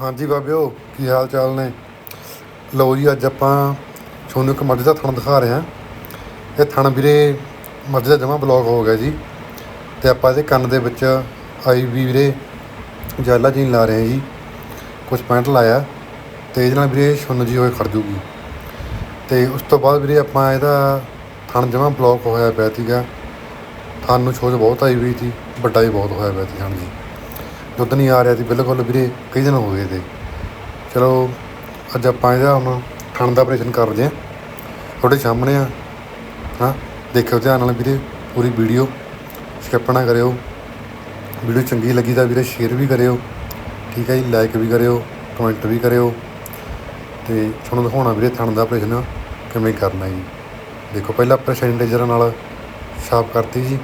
ਹਾਂਜੀ ਬਾਬਿਓ, ਕੀ ਹਾਲ ਚਾਲ ਨੇ? ਲਓ ਜੀ, ਅੱਜ ਆਪਾਂ ਤੁਹਾਨੂੰ ਇੱਕ ਮੱਝ ਦਾ ਥਣ ਦਿਖਾ ਰਹੇ ਹਾਂ। ਇਹ ਥਣ ਵੀਰੇ ਮੱਝ ਦਾ ਜਮਾ ਬਲੌਕ ਹੋ ਗਿਆ ਜੀ। ਤੇ ਆਪਾਂ ਇਹਦੇ ਕੰਨ ਦੇ ਵਿੱਚ ਆਈ ਵੀ ਵੀਰੇ ਜਾਲਾ ਜੀਨ ਲਾ ਰਹੇ ਹਾਂ ਜੀ। ਕੁਝ ਪੈਂਟ ਲਾਇਆ ਤੇ ਇਹਦੇ ਨਾਲ ਵੀਰੇ ਛੁੰਨ ਜੀ ਹੋਏ ਖੜ ਜੂਗੀ। ਤੇ ਉਸ ਤੋਂ ਬਾਅਦ ਵੀਰੇ ਆਪਾਂ ਇਹਦਾ ਥਣ ਜਮਾ ਬਲੌਕ ਹੋਇਆ ਪਿਆ ਸੀਗਾ। ਥਣ ਨੂੰ ਛੋਜ ਬਹੁਤ ਆਈ ਹੋਈ ਸੀ, ਵੱਡਾ ਹੀ ਬਹੁਤ ਹੋਇਆ ਪਿਆ ਸੀ ਥਣ ਜੀ। ਦੁੱਧ ਨਹੀਂ ਆ ਰਿਹਾ ਸੀ, ਬਿਲਕੁਲ ਵੀਰੇ ਕਈ ਦਿਨ ਹੋ ਗਏ ਤੇ। ਚਲੋ, ਅੱਜ ਆਪਾਂ ਇਹਦਾ ਹੁਣ ਥਣ ਦਾ ਆਪਰੇਸ਼ਨ ਕਰਦੇ ਹਾਂ। ਤੁਹਾਡੇ ਸਾਹਮਣੇ ਆ, ਹਾਂ, ਦੇਖਿਓ ਧਿਆਨ ਨਾਲ ਵੀਰੇ, ਪੂਰੀ ਵੀਡੀਓ ਸਕਿਪ ਨਾ ਕਰਿਓ। ਵੀਡੀਓ ਚੰਗੀ ਲੱਗੀ ਤਾਂ ਵੀਰੇ ਸ਼ੇਅਰ ਵੀ ਕਰਿਓ। ਠੀਕ ਹੈ ਜੀ ਲਾਈਕ ਵੀ ਕਰਿਓ ਕਮੈਂਟ ਵੀ ਕਰਿਓ। ਤੇ ਤੁਹਾਨੂੰ ਦਿਖਾਉਣਾ ਵੀਰੇ ਥਣ ਦਾ ਆਪਰੇਸ਼ਨ ਕਿਵੇਂ ਕਰਨਾ ਜੀ। ਦੇਖੋ, ਪਹਿਲਾਂ ਆਪਾਂ ਸੈਨੀਟਾਈਜ਼ਰ ਨਾਲ ਸਾਫ਼ ਕਰਤੀ ਜੀ।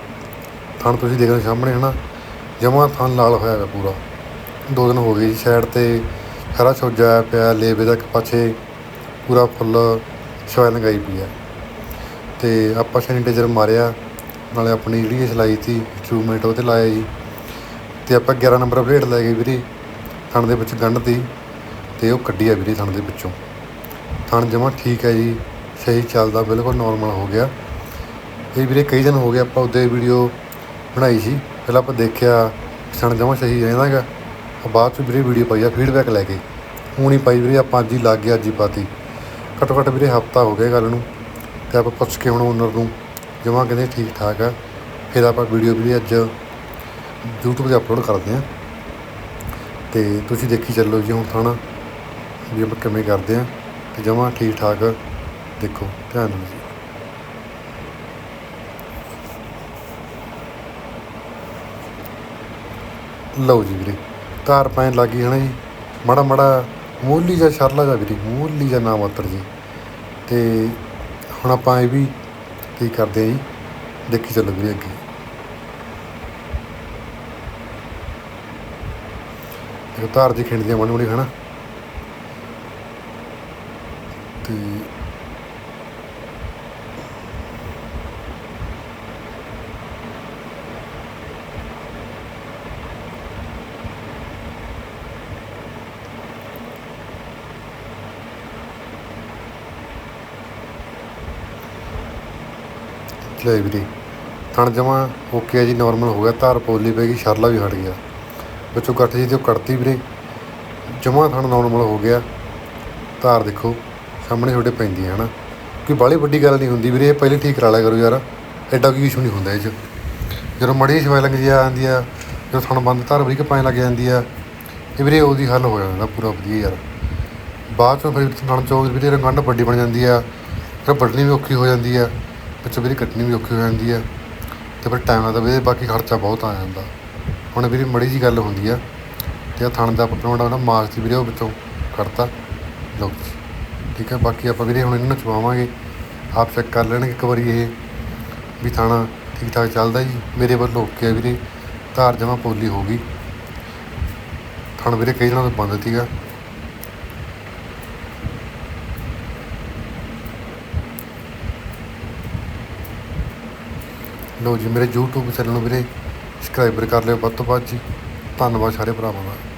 ਥਣ ਤੁਸੀਂ ਦੇਖ ਰਹੇ ਹੋ ਸਾਹਮਣੇ, ਹਨਾ? ਜਮਾ ਥਣ ਲਾਲ ਹੋਇਆ ਹੈ ਪੂਰਾ। ਦੋ ਦਿਨ ਹੋ ਗਏ ਜੀ, ਸਾਈਡ ਤੇ ਹਰਾ ਸੋਜਾ ਪਿਆ, ਲੇਵੇ ਦਾ ਇੱਕ ਪਾਸੇ ਪੂਰਾ ਫੁੱਲ ਸਵੈਲਿੰਗ ਲਗਾਈ ਪਈ ਹੈ ਤੇ ਆਪਾਂ ਸੈਨੀਟਾਈਜ਼ਰ ਮਾਰਿਆ, ਨਾਲੇ ਆਪਣੀ ਜਿਹੜੀ ਇਹ ਸਿਲਾਈ ਸੀ ਇੰਸਟਰੂਮੈਂਟ ਉਹ 'ਤੇ ਲਾਇਆ ਜੀ। ਤੇ ਆਪਾਂ 11 ਨੰਬਰ ਪਲੇਟ ਲੈ ਗਏ ਵੀਰੇ, ਥਣ ਦੇ ਵਿੱਚ ਗੰਢ ਤੀ ਤੇ ਉਹ ਕੱਢੀ ਆ ਵੀਰੇ ਥਣ ਦੇ ਵਿੱਚੋਂ। ਥਣ ਜਮਾ ਠੀਕ ਹੈ ਜੀ, ਸਹੀ ਚੱਲਦਾ, ਬਿਲਕੁਲ ਨਾਰਮਲ ਹੋ ਗਿਆ। ਇਹ ਵੀਰੇ ਕਈ ਦਿਨ ਹੋ ਗਏ ਆਪਾਂ ਉਹਦੇ ਵੀਡੀਓ ਬਣਾਈ ਸੀ। ਪਹਿਲਾਂ ਆਪਾਂ ਦੇਖਿਆ ਥਣ ਜਮਾ ਸਹੀ ਰਹਿੰਦਾ ਹੈਗਾ। ਬਾਅਦ ਚ ਵੀਰੇ ਵੀਡੀਓ ਪਾਈ ਆ ਫੀਡਬੈਕ ਲੈ ਕੇ। ਹੁਣ ਹੀ ਪਾਈ ਵੀਰੇ, ਆਪਾਂ ਅੱਜ ਹੀ ਲੱਗ ਗਿਆ, ਅੱਜ ਹੀ ਪਾਤੀ। ਘੱਟੋ ਘੱਟ ਵੀਰੇ ਹਫਤਾ ਹੋ ਗਿਆ ਗੱਲ ਨੂੰ। ਤੇ ਆਪਾਂ ਪੁੱਛ ਕੇ ਹੁਣ ਓਨਰ ਨੂੰ, ਜਮਾ ਕਹਿੰਦੇ ਠੀਕ ਠਾਕ ਆ। ਫਿਰ ਆਪਾਂ ਵੀਡੀਓ ਵੀਰੇ ਅੱਜ YouTube ਤੇ ਅਪਲੋਡ ਕਰਦੇ ਹਾਂ ਤੇ ਤੁਸੀਂ ਦੇਖੀ ਚੱਲੋ ਜੀ ਹੁਣ ਥਾਣਾ, ਵੀ ਆਪਾਂ ਕਿਵੇਂ ਕਰਦੇ ਹਾਂ ਤੇ ਜਮਾ ਠੀਕ ਠਾਕ ਦੇਖੋ, ਧਿਆਨ ਨਾਲ ਜੀ ਲਓ ਜੀ ਵੀਰੇ ਧਾਰ ਪੈਣ ਲੱਗੀ ਹੈ ਨਾ ਜੀ। ਮਾੜਾ ਮਾੜਾ ਮੋਲੀ ਜਾਂ ਸ਼ਰਲਾ ਜਾਂ ਵੀਰੇ, ਮੋਲੀ ਜਾਂ ਨਾ ਮਾਤਰ ਜੀ। ਤੇ ਹੁਣ ਆਪਾਂ ਇਹ ਵੀ ਕੀ ਕਰਦੇ ਆ ਜੀ, ਦੇਖੀ ਚੱਲੋ ਵੀਰੇ ਅੱਗੇ। ਇਹ ਧਾਰ ਜੀ ਖਿੰਡਦੀਆਂ ਮਾੜੀ ਮਾੜੀ ਹਨਾ। ਤੇ ਲੈ ਵੀਰੇ। ਥਣ ਜਮਾ ਓਕੇ ਆ ਜੀ ਨਾਰਮਲ ਹੋ ਗਿਆ। ਧਾਰ ਪੋਲੀ ਪੈ ਗਈ, ਸ਼ਰਲਾ ਵੀ ਹਟ ਗਿਆ। ਵਿੱਚੋਂ ਗੱਠ ਜੀ ਤੇ ਉਹ ਕੱਢਤੀ ਵੀਰੇ। ਜਮਾ ਥਣ ਨਾਰਮਲ ਹੋ ਗਿਆ। ਧਾਰ ਦੇਖੋ, ਸਾਹਮਣੇ ਤੁਹਾਡੇ ਪੈਂਦੀ ਹੈ ਹਨਾ। ਕੋਈ ਬਾਹਲੀ ਵੱਡੀ ਗੱਲ ਨਹੀਂ ਹੁੰਦੀ ਵੀਰੇ, ਇਹ ਪਹਿਲੇ ਠੀਕ ਕਰਾ ਲਿਆ ਕਰੋ ਯਾਰ। ਐਡਾ ਕੋਈ ਇਸ਼ੂ ਨਹੀਂ ਹੁੰਦਾ ਇਹ 'ਚ। ਜਦੋਂ ਮੜੀ ਸਵੈਲਿੰਗ ਜੀ ਆ ਆ ਜਦੋਂ ਥਣ ਬੰਦ, ਧਾਰ ਬਰੀਕ ਪੈਣ ਲੱਗ ਜਾਂਦੀ ਆ। ਇਹ ਵੀਰੇ ਉਹਦੀ ਹੱਲ ਹੋ ਜਾਂਦਾ ਪੂਰਾ ਵਧੀਆ ਯਾਰ। ਬਾਅਦ ਚੋਂ ਫਿਰ ਥਣ ਚੋਂ ਵੀਰੇ ਰੰਗੰਢ ਵੱਡੀ ਬਣ ਜਾਂਦੀ ਆ। ਫਿਰ ਵੱਢਣੀ ਵੀ ਔਖੀ ਹੋ ਜਾਂਦੀ ਆ। ਵਿੱਚੋਂ ਵੀਰੇ ਕੱਟਣੀ ਵੀ ਔਖੀ ਹੋ ਜਾਂਦੀ ਹੈ ਤੇ ਫਿਰ ਟਾਈਮ ਲੱਗਦਾ ਵੀਰੇ ਬਾਕੀ ਖਰਚਾ ਬਹੁਤ ਆ ਜਾਂਦਾ। ਹੁਣ ਵੀਰੇ ਮੜੀ ਜੀ ਗੱਲ ਹੁੰਦੀ ਆ, ਤੇ ਆ ਥਣ ਦਾ ਪਪੜਾ ਨਾ ਮਾਸ ਦੀ ਵੀਰੇ ਉਹ ਵਿੱਚੋਂ ਕਰਤਾ ਲਓ ਠੀਕ ਹੈ ਬਾਕੀ ਆਪਾਂ ਵੀਰੇ ਹੁਣ ਇਹਨਾਂ ਨੂੰ ਚਵਾਵਾਂਗੇ ਆਪ ਚੈੱਕ ਕਰ ਲੈਣਗੇ ਇੱਕ ਵਾਰੀ ਇਹ ਵੀ ਥਾਣਾ ਠੀਕ ਠਾਕ ਚੱਲਦਾ ਜੀ। ਮੇਰੇ ਵੱਲੋਂ ਓਕੇ ਆ ਵੀਰੇ, ਧਾਰ ਜਮਾ ਪੋਲੀ ਹੋ ਗਈ। ਥਣ ਵੀਰੇ ਕਈ ਦਿਨਾਂ ਬੰਦ ਸੀਗਾ। ਲਓ ਜੀ, ਮੇਰੇ YouTube ਚੈਨਲ ਨੂੰ ਵੀਰੇ ਸਬਸਕ੍ਰਾਈਬਰ ਕਰ ਲਿਓ ਵੱਧ ਤੋਂ ਵੱਧ ਜੀ। ਧੰਨਵਾਦ ਸਾਰੇ ਭਰਾਵਾਂ ਦਾ।